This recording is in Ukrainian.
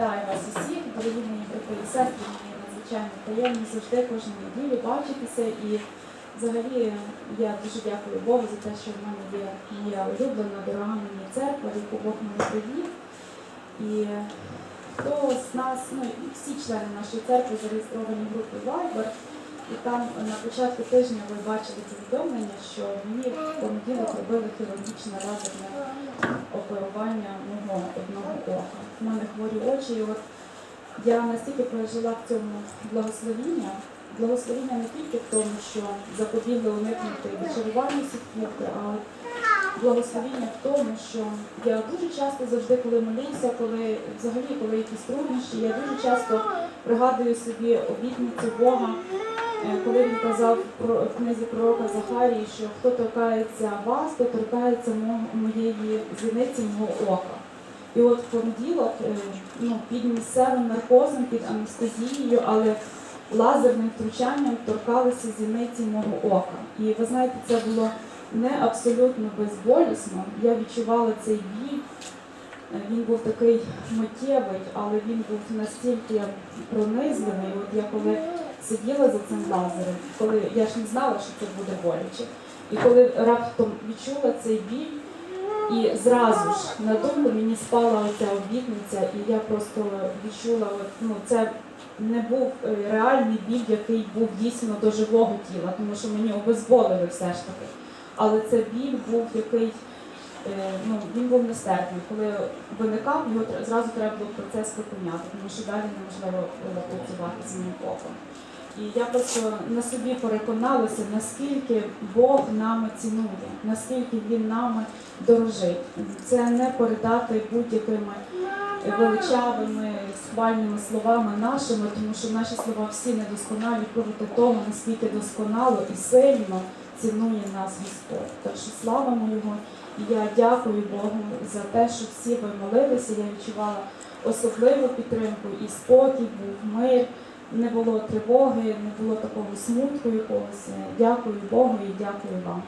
Вітаю вас усіх, дорогі мої брати і сестри, мені надзвичайно приємно завжди кожну неділю бачитися. І взагалі я дуже дякую Богу за те, що в мене є моя улюблена, дорога мені церква, яку Бог мене привів. І хто з нас, ну всі члени нашої церкви зареєстровані в групі Viber, і там на початку тижня ви бачили повідомлення, що мені в понеділок робили хірургічне лазерне оперування мого одного ока. У мене хворі очі, і от я настільки пережила в цьому благословіння, благословіння не тільки в тому, що запобігли уникнути відчарування сітківки, а благословіння в тому, що я дуже часто завжди, коли молюся, коли взагалі коли якісь труднощі, я дуже часто пригадую собі обітницю Бога. Е, коли він казав в книзі пророка Захарії, що хто торкається вас, то торкається моєї зіниці мого ока. І от в понеділок, е, ну, під місцевим наркозом, під анестезією, але лазерним втручанням торкалися зіниці мого ока. І ви знаєте, це було не абсолютно безболісно. Я відчувала цей біль. Е, Він був такий миттєвий, але він був настільки пронизливий. От я коли сиділа за цим лазером, коли я ж не знала, що це буде боляче. І коли раптом відчула цей біль, і зразу ж на думку мені спала оця обітниця, і я просто відчула, ну це не був е, реальний біль, який був дійсно до живого тіла, тому що мені обезболили все ж таки. Але це біль був який, е, ну він був нестерпний. Коли виникав, його зразу треба було процес припиняти, тому що далі неможливо працювати з моїм оком. І я просто на собі переконалася, наскільки Бог нами цінує, наскільки Він нами дорожить. Це не передати будь-якими величавими схвальними словами нашими, тому що наші слова всі недосконалі проти того, наскільки досконало і сильно цінує нас Господь. Так що славимо Його. І я дякую Богу за те, що всі ви молилися. Я відчувала особливу підтримку і спокій, був мир не було тривоги, не було такого смутку якогось. Дякую Богу і дякую вам.